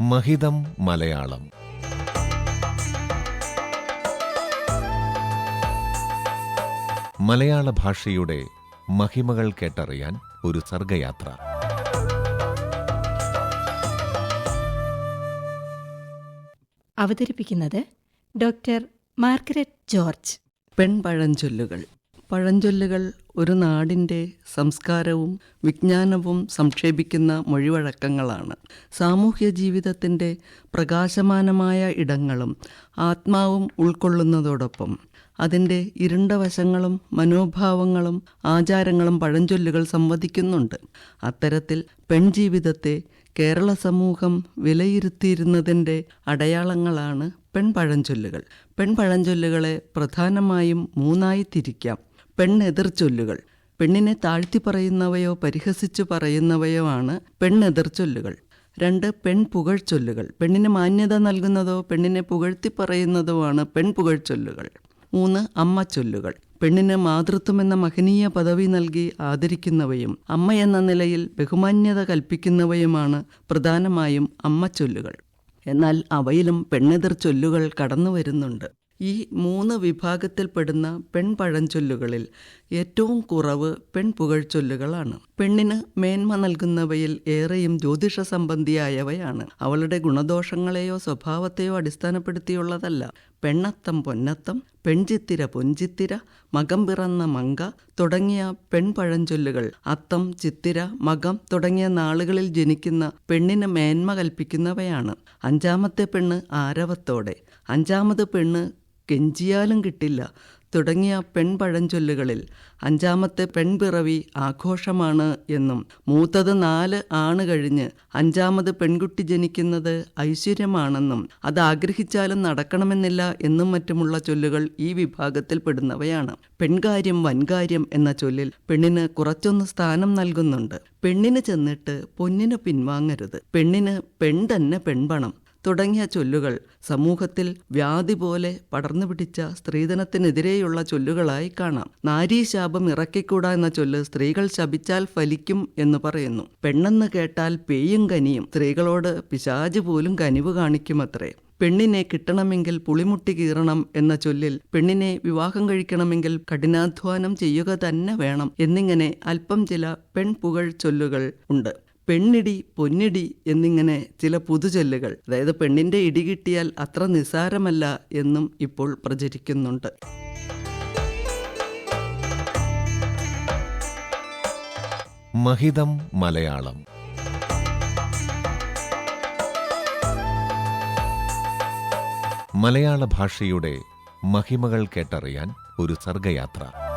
മഹിതം മലയാളം. മലയാള ഭാഷയുടെ മഹിമകൾ കേട്ടറിയാൻ ഒരു സർഗയാത്ര. അവതരിപ്പിക്കുന്നത് ഡോക്ടർ മാർഗരറ്റ് ജോർജ്. പെൺപഴഞ്ചൊല്ലുകൾ. പഴഞ്ചൊല്ലുകൾ ഒരു നാടിന്റെ സംസ്കാരവും വിജ്ഞാനവും സംക്ഷേപിക്കുന്ന മൊഴിവഴക്കങ്ങളാണ്. സാമൂഹ്യ ജീവിതത്തിന്റെ പ്രകാശമാനമായ ഇടങ്ങളും ആത്മാവും ഉൾക്കൊള്ളുന്നതോടൊപ്പം അതിന്റെ ഇരുണ്ട വശങ്ങളും മനോഭാവങ്ങളും ആചാരങ്ങളും പഴഞ്ചൊല്ലുകൾ സംവദിക്കുന്നുണ്ട്. അത്തരത്തിൽ പെൺജീവിതത്തെ കേരള സമൂഹം വിലയിരുത്തിയിരുന്നതിന്റെ അടയാളങ്ങളാണ് പെൺപഴഞ്ചൊല്ലുകൾ. പെൺപഴഞ്ചൊല്ലുകളെ പ്രധാനമായും മൂന്നായി തിരിക്കാം. പെണ്ണെതിർചൊല്ലുകൾ പെണ്ണിനെ താഴ്ത്തി പറയുന്നവയോ പരിഹസിച്ചു പറയുന്നവയോ ആണ് പെണ്ണെതിർച്ചൊല്ലുകൾ. രണ്ട് പെൺ പെൺപുകഴ്ചൊല്ലുകൾ പെണ്ണിന് മാന്യത നൽകുന്നതോ പെണ്ണിനെ പുകഴ്ത്തി പറയുന്നതോ ആണ് പെൺ പെൺപുകഴ്ചൊല്ലുകൾ മൂന്ന് അമ്മ ചൊല്ലുകൾ പെണ്ണിന് മാതൃത്വം എന്ന മഹനീയ പദവി നൽകി ആദരിക്കുന്നവയും അമ്മ എന്ന നിലയിൽ ബഹുമാന്യത കൽപ്പിക്കുന്നവയുമാണ് പ്രധാനമായും അമ്മ ചൊല്ലുകൾ എന്നാൽ അവയിലും പെണ്ണെതിർ ചൊല്ലുകൾ കടന്നു വരുന്നുണ്ട് ഈ മൂന്ന് വിഭാഗത്തിൽപ്പെടുന്ന പെൺപഴഞ്ചൊല്ലുകളിൽ ഏറ്റവും കുറവ് പെൺപുകഴ്ചൊല്ലുകളാണ്. പെണ്ണിന് മേന്മ നൽകുന്നവയിൽ ഏറെയും ജ്യോതിഷ സംബന്ധിയായവയാണ് അവളുടെ ഗുണദോഷങ്ങളെയോ സ്വഭാവത്തെയോ അടിസ്ഥാനപ്പെടുത്തിയുള്ളതല്ല. പെണ്ണത്തം പൊന്നത്തം പെൺചിത്തിര പൊഞ്ചിത്തിര മകം പിറന്ന മങ്ക തുടങ്ങിയ പെൺപഴഞ്ചൊല്ലുകൾ അത്തം ചിത്തിര മകം തുടങ്ങിയ നാളുകളിൽ ജനിക്കുന്ന പെണ്ണിന് മേന്മ കൽപ്പിക്കുന്നവയാണ്. അഞ്ചാമത്തെ പെണ്ണ് ആരവത്തോടെ. അഞ്ചാമത് പെണ്ണ് കെഞ്ചിയാലും കിട്ടില്ല. തുടങ്ങിയ പെൺപഴഞ്ചൊല്ലുകളിൽ അഞ്ചാമത്തെ പെൺപിറവി ആഘോഷമാണ് എന്നും മൂത്തത് നാല് ആണ് കഴിഞ്ഞ് അഞ്ചാമത് പെൺകുട്ടി ജനിക്കുന്നത് ഐശ്വര്യമാണെന്നും അത് ആഗ്രഹിച്ചാലും നടക്കണമെന്നില്ല എന്നും മറ്റുമുള്ള ചൊല്ലുകൾ ഈ വിഭാഗത്തിൽ പെടുന്നവയാണ്. പെൺകാര്യം വൻകാര്യം എന്ന ചൊല്ലിൽ പെണ്ണിന് കുറച്ചൊന്ന് സ്ഥാനം നൽകുന്നുണ്ട്. പെണ്ണിന് ചെന്നിട്ട് പൊന്നിന് പിൻവാങ്ങരുത്. പെണ്ണിന് പെൺ തന്നെ പെൺപണം. തുടങ്ങിയ ചൊല്ലുകൾ സമൂഹത്തിൽ വ്യാധി പോലെ പടർന്നു പിടിച്ച സ്ത്രീധനത്തിനെതിരെയുള്ള ചൊല്ലുകളായി കാണാം. നാരീശാപം ഇറക്കിക്കൂടാ എന്ന ചൊല്ല് സ്ത്രീകൾ ശപിച്ചാൽ ഫലിക്കും എന്ന് പറയുന്നു. പെണ്ണെന്ന് കേട്ടാൽ പേയും കനിയും. സ്ത്രീകളോട് പിശാജ് പോലും കനിവ് കാണിക്കുമത്രേ. പെണ്ണിനെ കിട്ടണമെങ്കിൽ പുളിമുട്ടി കീറണം എന്ന ചൊല്ലിൽ പെണ്ണിനെ വിവാഹം കഴിക്കണമെങ്കിൽ കഠിനാധ്വാനം ചെയ്യുക തന്നെ വേണം എന്നിങ്ങനെ അല്പം ചില പെൺപുകൾ ചൊല്ലുകൾ ഉണ്ട്. പെണ്ണിടി പൊന്നിടി എന്നിങ്ങനെ ചില പുതുചൊല്ലുകൾ. അതായത് പെണ്ണിന്റെ ഇടി കിട്ടിയാൽ അത്ര നിസാരമല്ല എന്നും ഇപ്പോൾ പ്രചരിക്കുന്നുണ്ട്. മഹിതം മലയാളം. മലയാള ഭാഷയുടെ മഹിമകൾ കേട്ടറിയാൻ ഒരു സർഗയാത്ര.